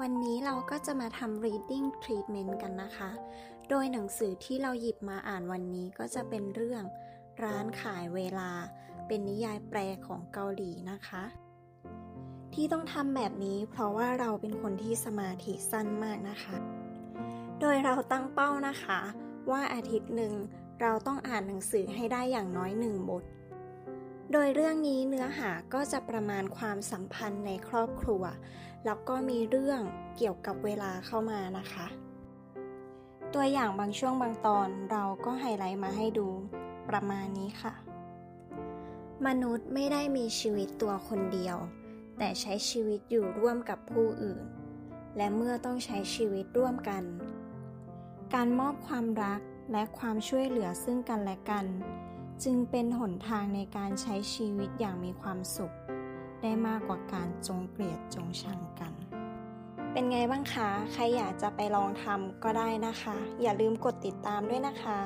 วันนี้เราก็จะมาทำ reading treatment กันนะคะ โดยหนังสือที่เราหยิบมาอ่านวันนี้ก็จะเป็นเรื่องร้านขายเวลา เป็นนิยายแปลของเกาหลีนะคะ ที่ต้องทำแบบนี้เพราะว่าเราเป็นคนที่สมาธิสั้นมากนะคะ โดยเราตั้งเป้านะคะ ว่าอาทิตย์หนึ่งเราต้องอ่านหนังสือให้ได้อย่างน้อยหนึ่งบท โดยเรื่องนี้เนื้อหาก็จะประมาณความสัมพันธ์ในครอบครัว แล้วก็มีเรื่องเกี่ยวกับเวลาเข้ามานะคะ ตัวอย่างบางช่วงบางตอนเราก็ไฮไลท์มาให้ดูประมาณนี้ค่ะ มนุษย์ไม่ได้มีชีวิตตัวคนเดียว แต่ใช้ชีวิตอยู่ร่วมกับผู้อื่น และเมื่อต้องใช้ชีวิตร่วมกัน การมอบความรักและความช่วยเหลือซึ่งกันและกัน จึงเป็นหนทางในการใช้ชีวิตอย่างมีความสุข ได้มากกว่าการจงเกลียดจงชังกัน เป็นไงบ้างคะ ใครอยากจะไปลองทำก็ได้นะคะ อย่าลืมกดติดตามด้วยนะคะ